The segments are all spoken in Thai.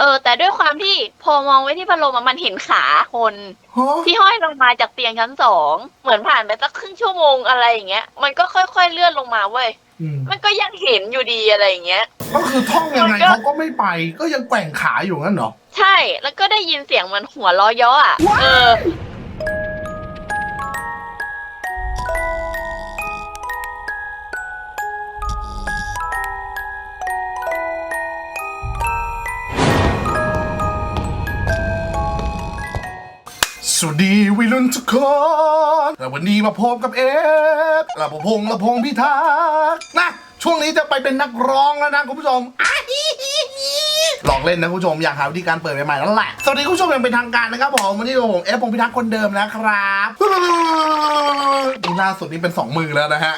เออ แต่ด้วยความที่พอมองไว้ที่พัดลมอะมันเห็นขาคน ฮะที่ห้อยลงมาจากเตียงชั้นสองเหมือนผ่านไปสักครึ่งชั่วโมงอะไรอย่างเงี้ยมันก็ค่อยๆเลื่อนลงมาเว้ยอืมมันก็ยังเห็นอยู่ดีอะไรอย่างเงี้ย ก็คือท่องยังไงมันก็เขาก็ไม่ไป ก็ยังแกว่งขาอยู่งั้นเหรอ ใช่ แล้วก็ได้ยินเสียงเหมันหัวล้อเยาะอะ เออ สวัสดีวัยรุ่นทุกคนแต่วันนี้มาพบกับเอฟละพงละพงพิทักษ์นะ ช่วงนี้จะไปเป็นนักร้องแล้วนะคุณผู้ชมอ้ายลองเล่นนะคุณผู้ชมอยากหาวิธีการเปิดใหม่ๆนั่นแหละสวัสดีคุณผู้ชมอย่างเป็นทางการนะครับผมวันนี้ผมเอฟพงพิทักษ์คนเดิมนะครับนี่ล่าสุดนี้เป็นสองมือแล้วนะฮะ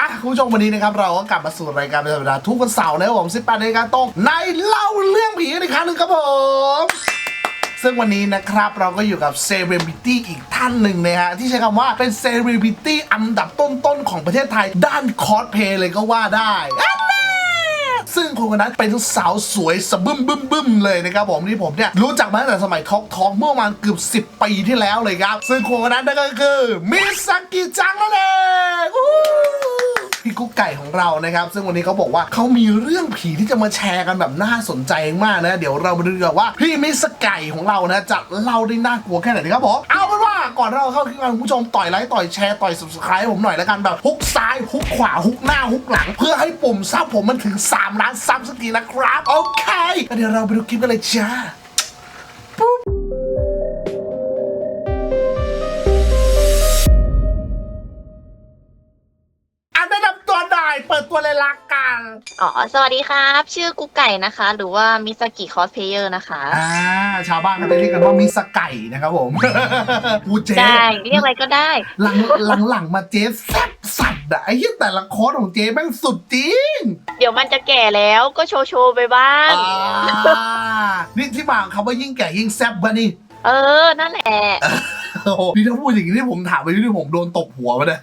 อะคุณผู้ชมวันนี้นะครับเราก็กลับมาสู่รายการเป็นธรรมดาทุกวันเสาร์นะครับผม18นาฬิกาตรงในเล่าเรื่องผีอีกครั้งหนึ่งครับผม ซึ่งวันนี้นะครับเราก็อยู่กับเซเลบริตี้อีกท่านหนึ่งนะฮะที่ใช้คำว่าเป็นเซเลบริตี้อันดับต้นๆของประเทศไทย ด้านคอสเพลย์เลยก็ว่าได้อันแน่ซึ่งคนคนนั้นเป็นสาวสวยสะบึ้มบึ้มบึ้มเลยนะครับผมที่ผมเนี่ยรู้จักมาตั้งแต่สมัยท็อกท็อกเมื่อประมาณเกือบ10 ปีที่แล้วเลยครับ ซึ่งคนคนนั้นนั่นก็คือมิซากิจังนั่นเอง พี่กุ๊กไก่ของเรานะครับ ซึ่งวันนี้เขาบอกว่าเขามีเรื่องผีที่จะมาแชร์กันแบบน่าสนใจมากนะ เดี๋ยวเรามาดูกันว่าพี่มิสไก่ของเรานะจะเล่าได้น่ากลัวแค่ไหนนะครับผมเอาเป็นว่าก่อนเราเข้าคลิปกันคุณผู้ชมต่อยไลค์ต่อยแชร์ต่อย subscribe ผมหน่อยแล้วกันแบบฮุกซ้ายฮุกขวาฮุกหน้าฮุกหลัง เพื่อให้ปุ่มซับผมมันถึง 3 ล้านซับสักทีนะครับ โอเคเดี๋ยวเราไปดูคลิปกันเลยจ้าอัน อ๋อ สวัสดีครับ ชื่อกุ๊กไก่นะคะ หรือว่ามิสกิคอสเพเยอร์นะคะ อ่า ชาวบ้านเขาจะเรียกกันว่ามิสไก่นะครับผมกูเจ๊ได้เรียกอะไรก็ได้ หลังหลังหลังมาเจ๊แซ่บสัตว์อะไอ้ที่แต่ละคอร์สของเจ๊แม่งสุดจริง เดี๋ยวมันจะแก่แล้วก็โชว์โชว์ๆไปบ้าง อ่า นี่ที่มาของคำว่ายิ่งแก่ยิ่งแซ่บปะนี่ เออ นั่นแหละ โอ้โหพี่ถ้าพูดอย่างนี้ผมถามไปที่ผมโดนตบหัวมาเลย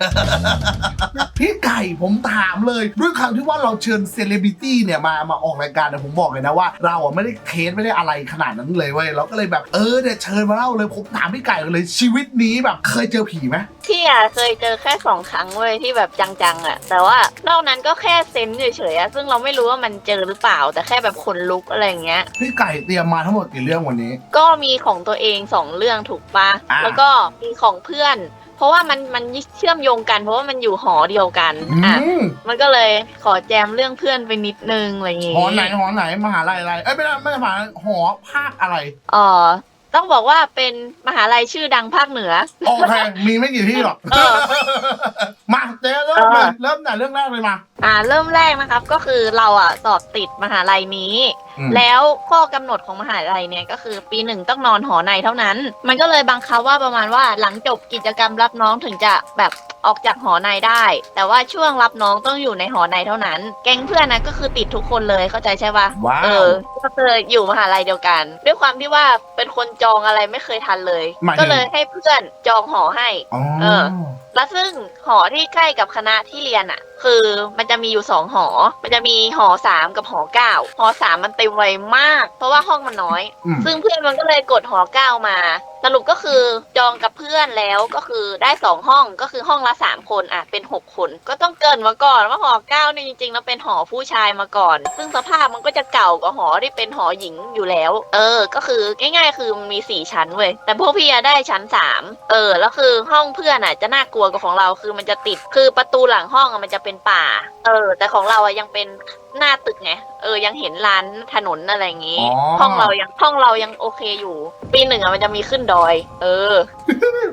พี่ไก่ผมถามเลยด้วยคำที่ว่าเราเชิญเซเลบริตี้เนี่ยมามาออกรายการเนี่ยผมบอกเลยนะว่า เราอะไม่ได้เคสไม่ได้อะไรขนาดนั้นเลยเว้ยเราก็เลยแบบเออเนี่ยเชิญมาเล่าเลยผมถามพี่ไก่กันเลยชีวิตนี้แบบ เคยเจอผีไหมพี่อะเคยเจอแค่สองครั้งเว้ยที่แบบจังๆอะ แต่ว่านอกนั้นก็แค่เซนส์เฉยๆอะซึ่งเราไม่รู้ว่ามันเจอหรือเปล่า แต่แค่แบบขนลุกอะไรอย่างเงี้ยพี่ไก่เตรียมมาทั้งหมดกี่เรื่องวันนี้ ก็มีของตัวเองสองเรื่องถูกปะอ่าแล้วก็มีของเพื่อน เพราะว่ามันมันเชื่อมโยงกัน เพราะว่ามันอยู่หอเดียวกันอือะมมันก็เลยขอแจมเรื่องเพื่อนไปนิดนึงอะไรอย่างงี้หอไหนหอไหนมหาลัยอะไร เอ้ยไม่ได้ไม่ใช่มหาลัยหอภาคอะไร เอ๋อต้องบอกว่าเป็นมหาลัยชื่อดังภาคเหนือ โอเค มีไม่กี่ที่หรอก เออ มาเจ๊เริ่มเลยเออเริ่มแต่เรื่องแรกเลยมา อ่าเริ่มแรกนะครับก็คือเราอะสอบติดมหาลัยนี้ อืม แล้วข้อกำหนดของมหาลัยเนี่ยก็คือปีหนึ่งต้องนอนหอในเท่านั้น มันก็เลยบังคับว่าประมาณว่าหลังจบกิจกรรมรับน้องถึงจะแบบออกจากหอในได้ แต่ว่าช่วงรับน้องต้องอยู่ในหอในเท่านั้น แก๊งเพื่อนนะก็คือติดทุกคนเลยเข้าใจใช่ปะ ว้าวเออก็คืออยู่มหาลัยเดียวกัน ด้วยความที่ว่าเป็นคนจองอะไรไม่เคยทันเลย หมายถึง ก็เลยให้เพื่อนจองหอให้ อ๋อ เออ แล้วซึ่งหอที่ใกล้กับคณะที่เรียนอะ คือมันจะมีอยู่สองหอ มันจะมีหอสามกับหอเก้าหอสามมันเต็มไวมาก เพราะว่าห้องมันน้อย อืม ซึ่งเพื่อนมันก็เลยกดหอเก้ามา สรุปก็คือจองกับเพื่อนแล้วก็คือได้สองห้องก็คือห้องละสามคนอะเป็นหกคน ก็ต้องเกินมาก่อนว่าหอเก้าเนี่ยจริงๆแล้วเป็นหอผู้ชายมาก่อน ซึ่งสภาพมันก็จะเก่ากว่าหอที่เป็นหอหญิงอยู่แล้ว เออ ก็คือง่าย ๆ คือมีสี่ชั้นเว้ยแต่พวกพี่อะได้ชั้นสามเออแล้วคือห้องเพื่อนอะจะน่ากลัวกว่าของเราคือมันจะติดคือประตูหลังห้องอะมันจะเป็นป่า เออ แต่ของเราอะยังเป็นหน้าตึกไงเออยังเห็นลานถนนอะไรอย่างงี้อ๋อ ห้องเรายังห้องเรายังโอเคอยู่ ปีหนึ่งอะมันจะมีขึ้นดอย เออ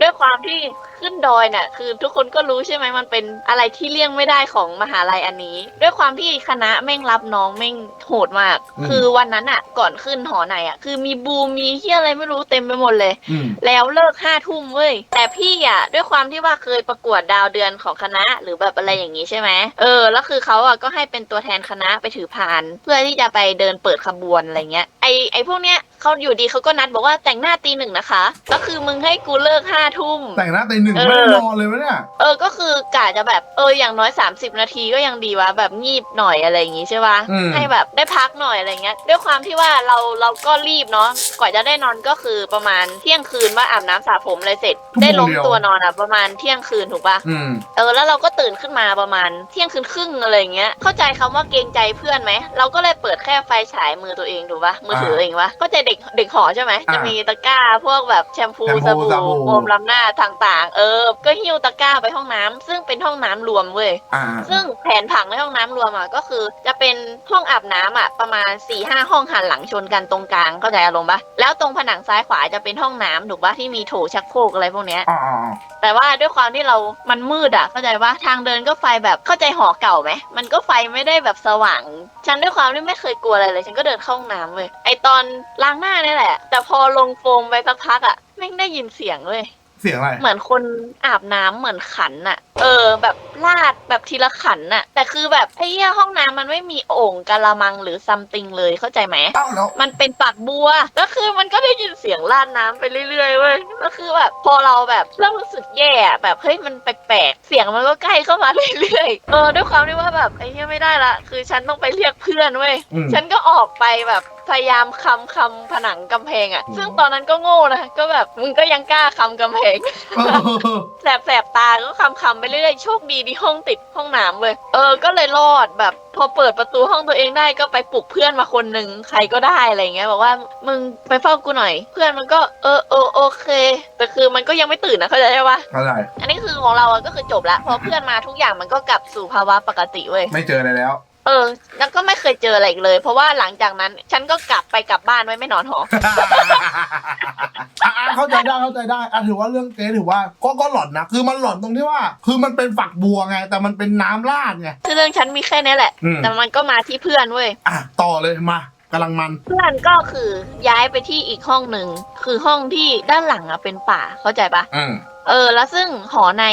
ด้วยความที่ขึ้นดอยเนี่ยคือทุกคนก็รู้ใช่ไหมมันเป็นอะไรที่เลี่ยงไม่ได้ของมหาลัยอันนี้ ด้วยความที่คณะแม่งรับน้องแม่งโหดมาก อืม คือวันนั้นอะก่อนขึ้นหอไหนอะคือมีบูมมีเฮียอะไรไม่รู้เต็มไปหมดเลย อืม แล้วเลิกห้าทุ่มเว้ย แต่พี่อะ ด้วยความที่ว่าเคยประกวดดาวเดือนของคณะ หรือแบบอะไรอย่างนี้ใช่ไหมเออ แล้วคือเขาอะก็ให้เป็นตัวแทนคณะไปถือพานเพื่อที่จะไปเดินเปิดขบวนอะไรเงี้ยไอไอพวกเนี้ยเขาอยู่ดีเขาก็นัดบอกว่าแต่งหน้าตีหนึ่งนะคะ ก็คือมึงให้กูเลิกห้าทุ่ม แต่งหน้าตีหนึ่งเออ ไม่ได้นอนเลยวะเนี่ยเออ ก็คือกะจะแบบเอออย่างน้อย 30 นาทีก็ยังดีวะแบบงีบหน่อยอะไรอย่างงี้ใช่ปะอืมให้แบบได้พักหน่อยอะไรเงี้ย ด้วยความที่ว่าเราเราก็รีบเนาะกว่าจะได้นอนก็คือประมาณเที่ยงคืนว่าอาบน้ำสระผมอะไรเสร็จ ได้ล้มตัวนอนอะประมาณเที่ยงคืนถูกปะ อืม เออแล้วเราก็ตื่นขึ้นมาประมาณเที่ยงคืนครึ่งอะไรเงี้ยเข้าใจคำว่าเกรงใจเพื่อนไหม เราก็เลยเปิดแค่ไฟฉายมือตัวเองถูกปะมือถือเองปะเข้าใจเด็กเด็กหอใช่ไหมอ่าจะมีตะกร้าพวกแบบแชมพูแชมพูสบู่สบู่ โฟมล้ำหน้าต่างๆ เออ ก็หิ้วตะกร้าไปห้องน้ำซึ่งเป็นห้องน้ำรวมเว้ย อ่า ซึ่งแผนผังในห้องน้ำรวมอะก็คือจะเป็นห้องอาบน้ำอะประมาณ4ี่ห้าห้องหันหลังชนกันตรงกลางเข้าใจอารมณ์ปะแล้วตรงผนังซ้ายขวาจะเป็นห้องน้ำถูกปะที่มีโถชักโครกอะไรพวกเนี้ยอ่าอ่าอ่าแต่ว่าด้วยความที่เรามันมืดอะเข้าใจว่าทางเดินก็ไฟแบบเข้าใจหอเก่าไหมมันก็ไฟไม่ได้แบบสว่าง ฉันด้วยความที่ไม่เคยกลัวอะไรเลย ฉันก็เดินเข้าห้องน้ำเว้ยไอตอนล้างหน้านี่แหละ แต่พอลงโฟมไปสักพักอะแม่งได้ยินเสียงเว้ยเสียงอะไร เหมือนคนอาบน้ำเหมือนขันน่ะเออ แบบลาดแบบทีละขันน่ะแต่คือแบบไอ้เหี้ยห้องน้ำมันไม่มีโอ่งกะละมังหรือซัมติงเลยเข้าใจไหม เอ้าแล้ว มันเป็นปากบัวก็คือมันก็ได้ยินเสียงลาดน้ำไปเรื่อยๆเว้ยก็คือแบบพอเราแบบเริ่มรู้สึกแย่อะแบบเฮ้ยมันแปลกๆ เสียงมันก็ใกล้เข้ามาเรื่อยๆ เออด้วยความที่ว่าแบบไอ้เหี้ยไม่ได้ละ คือฉันต้องไปเรียกเพื่อนเว้ย อืม ฉันก็ออกไปแบบ พยายามคำคำผนังกำแพงอะอืมซึ่งตอนนั้นก็โง่นะก็แบบมึงก็ยังกล้าคำกำแพงเออแสบแสบๆตา ก็คำคำๆไปเรื่อยๆ โชคดีที่ห้องติดห้องน้ำเว้ย เออ ก็เลยรอดแบบ พอเปิดประตูห้องตัวเองได้ก็ไปปลุกเพื่อนมาคนหนึ่งใครก็ได้อะไรเงี้ยบอกว่ามึงไปเฝ้ากูหน่อย เพื่อนมันก็เออเออโอเค แต่คือมันก็ยังไม่ตื่นนะเข้าใจใช่ปะเข้าใจอันนี้คือของเราอะก็คือจบละพอเพื่อนมาทุกอย่างมันก็กลับสู่ภาวะปกติเว้ย ไม่เจออะไรแล้ว เออ แล้วก็ไม่เคยเจออะไรอีกเลย เพราะว่าหลังจากนั้น ฉันก็กลับไปกลับบ้านไว้ไม่นอนหอ อะอะเข้าใจได้เข้าใจได้อะถือว่าเรื่องเก๊ถือว่าก็ก็หลอนนะคือมันหลอนตรงที่ว่า คือมันเป็นฝักบัวไง แต่มันเป็นน้ำราดไง คือเรื่องฉันมีแค่นี้แหละ อืม แต่มันก็มาที่เพื่อนเว้ย อะต่อเลยมากำลังมัน เพื่อนก็คือย้ายไปที่อีกห้องหนึ่ง คือห้องที่ด้านหลังอะเป็นป่าเข้าใจปะ อืม เออ แล้วซึ่งหอใน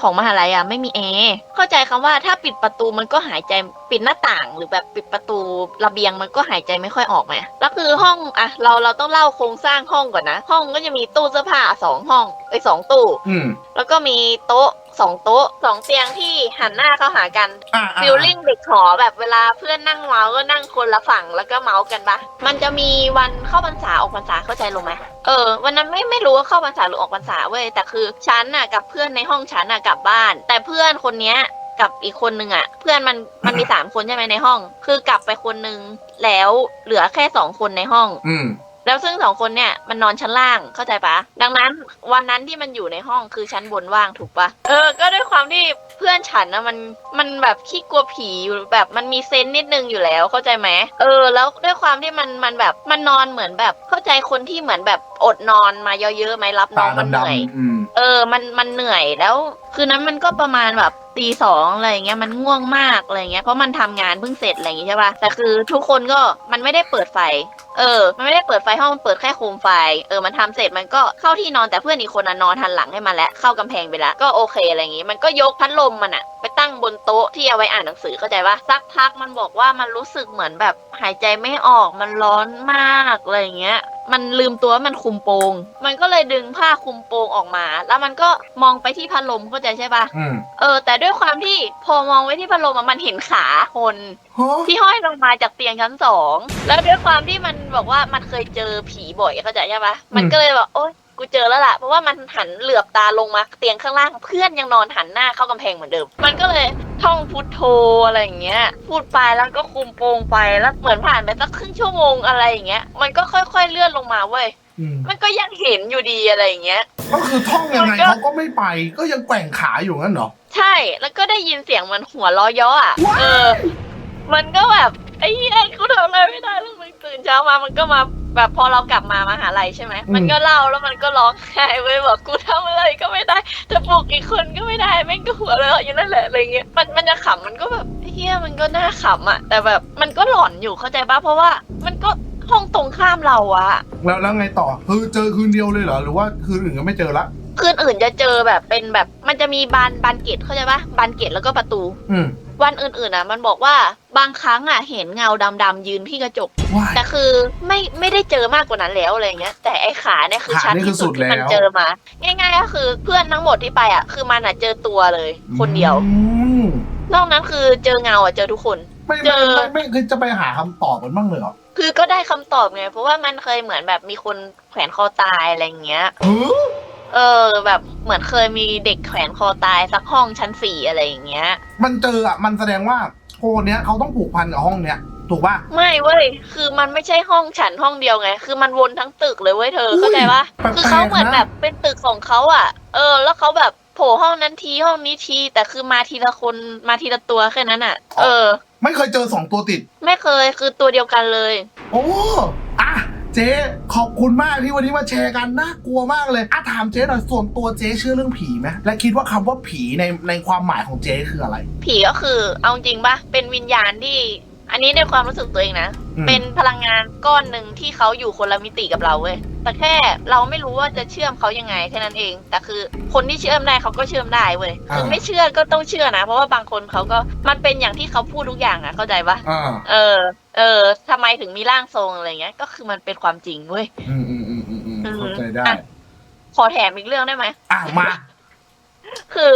ของมหาลัยอะไม่มีแอร์เข้าใจคำว่าถ้าปิดประตูมันก็หายใจปิดหน้าต่างหรือแบบปิดประตูระเบียงมันก็หายใจไม่ค่อยออกไหมแล้วคือห้องอะเราเราต้องเล่าโครงสร้างห้องก่อนนะ ห้องก็จะมีตู้เสื้อผ้าสองห้องไอ้ยสองตู้อืมแล้วก็มีโต๊ะ สองโต๊ะสองเตียงที่หันหน้าเข้าหากันอะอะฟิลลิ่งเด็กหอแบบเวลาเพื่อนนั่งเมาส์ก็นั่งคนละฝั่งแล้วก็เมาส์กันปะมันจะมีวันเข้าพรรษาออกพรรษาเข้าใจลงไหมเออวันนั้นไม่ไม่รู้ว่าเข้าพรรษาหรือออกพรรษาเว้ยแต่คือฉันน่ะกับเพื่อนในห้องฉันน่ะกลับบ้าน แต่เพื่อนคนเนี้ยกับอีกคนนึงอะ เพื่อนมันมันมีสามคนใช่ไหมในห้อง คือกลับไปคนนึงแล้วเหลือแค่สองคนในห้อง อืม แล้วซึ่งสองคนเนี่ยมันนอนชั้นล่างเข้าใจปะดังนั้นวันนั้นที่มันอยู่ในห้องคือชั้นบนว่างถูกปะเออ ก็ด้วยความที่เพื่อนฉันนะมันมันแบบขี้กลัวผีอยู่แบบมันมีเซนส์นิดนึงอยู่แล้วเข้าใจไหมเออ แล้วด้วยความที่มันมันแบบมันนอนเหมือนแบบเข้าใจคนที่เหมือนแบบอดนอนมาเยอะๆไหมรับน้ตาองมันเหดำนื่อยๆอืม เออ มัน มันเหนื่อย แล้ว คืนนั้นมันก็ประมาณแบบตีสองอะไรอย่างเงี้ย มันง่วงมากอะไรเงี้ย เพราะมันทำงานเพิ่งเสร็จอะไรอย่างงี้ใช่ป่ะ แต่คือทุกคนก็ มันไม่ได้เปิดไฟ เออ มันไม่ได้เปิดไฟห้องมันเปิดแค่โคมไฟ เออ มันทำเสร็จมันก็เข้าที่นอนแต่เพื่อนอีกคนน่ะนอนหันหลังให้มันแล้วเข้ากำแพงไปแล้วก็โอเคอะไรอย่างงี้ มันก็ยกพัดลมมันอะไปตั้งบนโต๊ะที่เอาไว้อ่านหนังสือเข้าใจป่ะสักพักมันบอกว่ามันรู้สึกเหมือนแบบหายใจไม่ออกมันร้อนมากอะไรอย่างเงี้ย มันลืมตัวว่ามันคุมโปง มันก็เลยดึงผ้าคุมโปงออกมา แล้วมันก็มองไปที่พัดลมเข้าใจใช่ปะ อืม เออแต่ด้วยความที่พอมองไว้ที่พัดลมอะมันเห็นขาคน ฮะที่ห้อยลงมาจากเตียงชั้นสองแล้วด้วยความที่มันบอกว่ามันเคยเจอผีบ่อยเข้าใจใช่ปะมันก็เลยแบบโอ๊ยกูเจอแล้วล่ะเพราะว่ามันหันเหลือบตาลงมาเตียงข้างล่างเพื่อนยังนอนหันหน้าเข้ากำแพงเหมือนเดิม มันก็เลยท่องพุทโธอะไรอย่างเงี้ย พูดไปแล้วก็คุมโปงไปแล้วเหมือนผ่านไปสักครึ่งชั่วโมงอะไรอย่างเงี้ย มันก็ค่อยๆเลื่อนลงมาเว้ยอืมมันก็ยังเห็นอยู่ดีอะไรอย่างเงี้ย ก็คือท่องยังไงมันก็เขาก็ไม่ไปก็ยังแกว่งขาอยู่งั้นเหรอ ใช่ แล้วก็ได้ยินเสียงมันหัวล้อเยาะอะ เออ มันก็แบบไอ้เหี้ยกูทำอะไรไม่ได้แล้วมันตื่นเช้ามามันก็มาแบบพอเรากลับมามหาลัยใช่ไหมอืม มันก็เล่าแล้วมันก็ร้องไห้เว้ยบอกกูทำอะไรก็ไม่ได้จะปลุกอีกคนก็ไม่ได้แม่งก็หัวเราะอยู่นั่นแหละอะไรเงี้ยมันมันจะขำมันก็แบบไอ้เหี้ยมันก็น่าขำอะแต่แบบมันก็หลอนอยู่เข้าใจปะเพราะว่า มันก็ห้องตรงข้ามเราอะแล้วแล้วไงต่อคือเจอคืนเดียวเลยเหรอหรือว่าคืนอื่นก็ไม่เจอละ คืนอื่นจะเจอแบบเป็นแบบมันจะมีบานบานเกตเข้าใจปะบานเกตแล้วก็ประตู อืม วันอื่นๆอะ มันบอกว่าบางครั้งอะเห็นเงาดำๆยืนที่กระจก ว้าย แต่คือไม่ไม่ได้เจอมากกว่านั้นแล้วอะไรเงี้ย แต่ไอ้ขาเนี่ยคือขาชัดนี่คือที่สุดสุดที่มันแล้ว เจอมา ง่าย ๆ ก็คือเพื่อนทั้งหมดที่ไปอะ คือมันอะเจอตัวเลย คนเดียวอืมนอกนั้นคือเจอเงาอะเจอทุกคน ไม่เจไม่อไม่ไม่คือจะไปหาคำตอบมันบ้างเลยเหรอคือก็ได้คำตอบไงเพราะว่ามันเคยเหมือนแบบมีคนแขวนคอตายอะไรเงี้ยเฮ้อ เออ แบบเหมือนเคยมีเด็กแขวนคอตายสักห้องชั้นสี่อะไรอย่างเงี้ย มันเจออะมันแสดงว่าโคนเนี้ยเขาต้องผูกพันกับห้องเนี้ยถูกป่ะไม่เว้ย คือมันไม่ใช่ห้องฉันห้องเดียวไง คือมันวนทั้งตึกเลยเว้ยเธอ เข้าใจปะแปลกๆคือเขาเหมือนนะแบบเป็นตึกของเขาอะ เออ แล้วเขาแบบโผล่ห้องนั้นทีห้องนี้ที แต่คือมาทีละคนมาทีละตัวแค่นั้นอะ เออ ไม่เคยเจอสองตัวติด ไม่เคยคือตัวเดียวกันเลย โอ้อะ เจ๊ขอบคุณมากที่วันนี้มาแชร์กันน่ากลัวมากเลยอะถามเจ๊หน่อยส่วนตัวเจ๊เชื่อเรื่องผีไหมและคิดว่าคำว่าผีในในความหมายของเจ๊คืออะไร ผีก็คือเอาจริงปะเป็นวิญญาณที่ อันนี้ในความรู้สึกตัวเองนะ อืม เป็นพลังงานก้อนหนึ่งที่เขาอยู่คนละมิติกับเราเว้ยแต่แค่เราไม่รู้ว่าจะเชื่อมเขายังไงแค่นั้นเอง แต่คือคนที่เชื่อมได้เขาก็เชื่อมได้เว้ยคือไม่เชื่อก็ต้องเชื่อนะ เพราะว่าบางคนเขาก็มันเป็นอย่างที่เขาพูดทุกอย่างอะเข้าใจปะอ่า เออ เออทำไมถึงมีร่างทรงอะไรเงี้ย ก็คือมันเป็นความจริงเว้ยอืมอืมอืมอืมอืมอืมเข้าใจได้ อะ ขอแถมอีกเรื่องได้ไหม อะมา คือ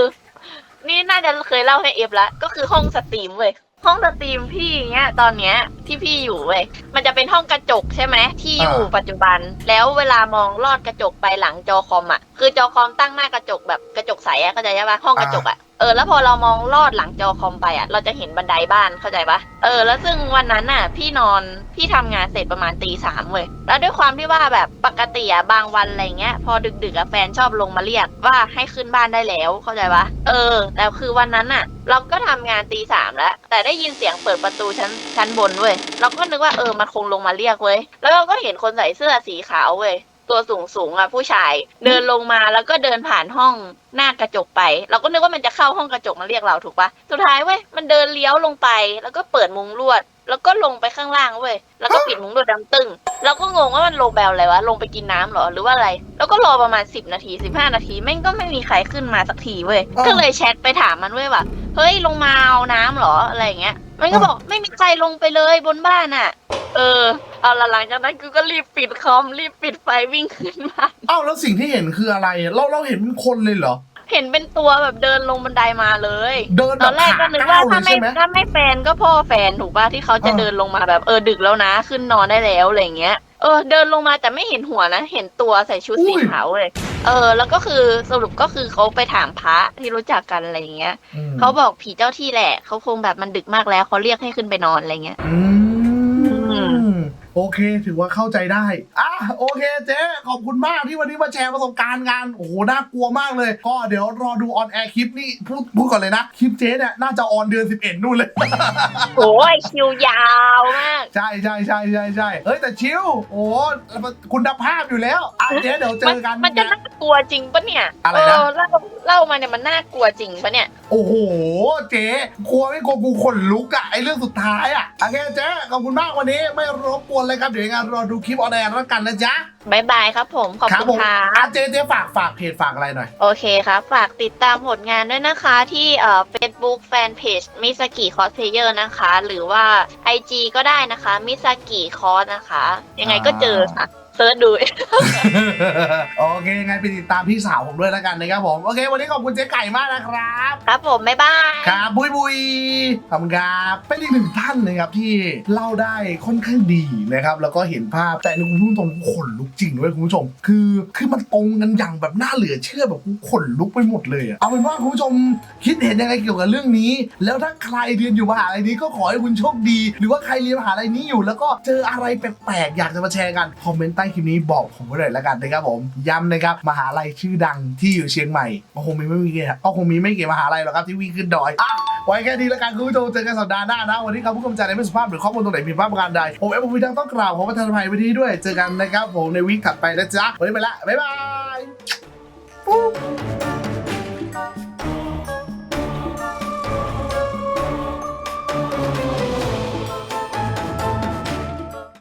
นี่น่าจะเคยเล่าให้เอฟแล้วก็คือห้องสตรีมเว้ยห้องสตรีมพี่เนี้ยตอนเนี้ยที่พี่อยู่เว้ยมันจะเป็นห้องกระจกใช่ไหมที่อยู่อ่า ปัจจุบัน แล้วเวลามองลอดกระจกไปหลังจอคอมอะคือจอคอมตั้งหน้ากระจกแบบกระจกใสอะเข้าใจปะห้องกระจกอะ เออแล้วพอเรามองลอดหลังจอคอมไปอะ เราจะเห็นบันไดบ้านเข้าใจปะเออแล้วซึ่งวันนั้นน่ะ พี่นอนพี่ทำงานเสร็จประมาณตีสามเว้ยแล้วด้วยความที่ว่าแบบปกติอะบางวันอะไรเงี้ย พอดึกๆอะแฟนชอบลงมาเรียกว่าให้ขึ้นบ้านได้แล้วเข้าใจปะเออแต่คือวันนั้นอะเราก็ทำงานตีสามแล้ว แต่ได้ยินเสียงเปิดประตูชั้นชั้นบนเว้ยเราก็นึกว่าเออมันคงลงมาเรียกเว้ยแล้วเราก็เห็นคนใส่เสื้อสีขาวเว้ย ตัวสูงสูงๆอะผู้ชาย เดินลงมาแล้วก็เดินผ่านห้องหน้ากระจกไป เราก็นึกว่ามันจะเข้าห้องกระจกมาเรียกเราถูกปะสุดท้ายเว้ยมันเดินเลี้ยวลงไป แล้วก็เปิดมุงลวด แล้วก็ลงไปข้างล่างเว้ยแล้วก็ปิดมุ้งลวดดังตึ้งเราก็งงว่ามันลงแบบอะไรวะลงไปกินน้ำเหรอหรือว่าอะไร แล้วก็รอประมาณสิบนาทีสิบห้านาทีแม่งก็ไม่มีใครขึ้นมาสักทีเว้ยอ้าวก็เลยแชทไปถามมันเว้ยว่าเฮ้ยลงมาเอาน้ำเหรออะไรอย่างเงี้ยมันก็บอกไม่มีใครลงไปเลยบนบ้านอะ เออ เอาละหลังจากนั้นกูก็รีบปิดคอมรีบปิดไฟวิ่งขึ้นบ้านเอ้าแล้วสิ่งที่เห็นคืออะไร เราเราเห็นเป็นคนเลยเหรอ เห็นเป็นตัวแบบเดินลงบันไดมาเลย เดินตแบอบนแรกก็ขานึกว่าก้าวเลถ้ายไม่ใช่ไหมถ้าไม่แฟนก็พ่อแฟนถูกป่ะที่เขาจะเออเดินลงมาแบบเออดึกแล้วนะ ขึ้นนอนได้แล้วอะไรอย่างเงี้ยเออเดินลงมาแต่ไม่เห็นหัวนะ เห็นตัวใส่ชุดสีขาวเลย เออ แล้วก็คือสรุปก็คือเขาไปถามพระที่รู้จักกันอะไรอย่างเงี้ยอืมเขาบอกผีเจ้าที่แหละเขาคงแบบมันดึกมากแล้วเขาเรียกให้ขึ้นไปนอนอะไรเงี้ยอือืม โอเค ถือว่าเข้าใจได้อะ โอเคเจ๊ขอบคุณมากที่วันนี้มาแชร์ประสบการณ์กันโอ้โหน่ากลัวมากเลย ก็เดี๋ยวรอดูออนแอร์คลิปนี่พูดพูดก่อนเลยนะคลิปเจ๊เนี่ยน่าจะออนเดือน 11 นู่นเลย โอ้ยคิวยาวมาก ใช่ใช่ใช่ใช่ใช่เอ้ยแต่ชิวโอ้คุณภาพอยู่แล้วอะเจ๊เดี๋ยวเจมันอกันมันจะน่ากลัวจริงปะเนี่ยอะไรเอนะอเล่าเล่ามาเนี่ยมันน่ากลัวจริงปะเนี่ย โอ้โหเจ๊กลัวไม่กลัวกูขนลุกอะไอเรื่องสุดท้ายอะโอเคเจ๊ขอบคุณมากวันนี้ไม่รบกวนเลยครับเดี๋ยวยังไงรอดูคลิปออนแอร์แล้วกันนะจ๊ะบายบายครับผมขอบคุณผมค่ะอะเจ๊เจ๊ฝากฝากเพจฝากอะไรหน่อย โอเคครับ ฝากติดตามผลงานด้วยนะคะที่เอ่อ Facebook Fanpage มิสกิคอสเพเยอร์นะคะ หรือว่า IG ก็ได้นะคะมิสกิคอสนะคะ ยังไงก็เจอค่ะ เซิร์ชดู โอเคไงไปติดตามพี่สาวผมด้วยแล้วกันนะครับผมโอเค วันนี้ขอบคุณเจ๊ไก่มากนะครับ ครับผม บ๊ายบาย ครับบุยบุยขอบคุณครับเป็นอีกหนึ่งท่านนะครับที่เล่าได้ค่อนข้างดีนะครับ แล้วก็เห็นภาพแต่ในคุณผู้ชมขนลุกจริงด้วยคุณผู้ชม คือคือมันตรงกันอย่างแบบน่าเหลือเชื่อแบบกูขนลุกไปหมดเลยอะเอาเป็นว่าคุณผู้ชมคิดเห็นยังไงเกี่ยวกับเรื่องนี้ แล้วถ้าใครเรียนอยู่มหาลัยนี้ก็ขอให้คุณโชคดี หรือว่าใครเรียนมหาลัยนี้อยู่ แล้วก็เจออะไรแปลกๆอยากจะมาแชร์กันคอมเมนต์ใต้คลิปนี้บอกผมไว้เลยแล้วกันนะครับผมย้ำนะครับมหาลัยชื่อดังที่อยู่เชียงใหม่ก็คงมีไม่มีก็คงมีไม่กี่มหาลัยหรอกครับที่วิ่งขึ้นดอยอะไว้แค่นี้แล้วกันคุณผู้ชมเจอกันสัปดาห์หน้านะ วันนี้ครับผู้กำกับในไม่สุภาพหรือข้อมูลตรงไหนผิดพลาดประการใดผมเอฟพีดังต้องกล่าวขอประทานภัยไว้ที่ด้วยเจอกันนะครับผมในวีคถัดไปนะจ๊ะวันนี้ไปละบ๊ายบาย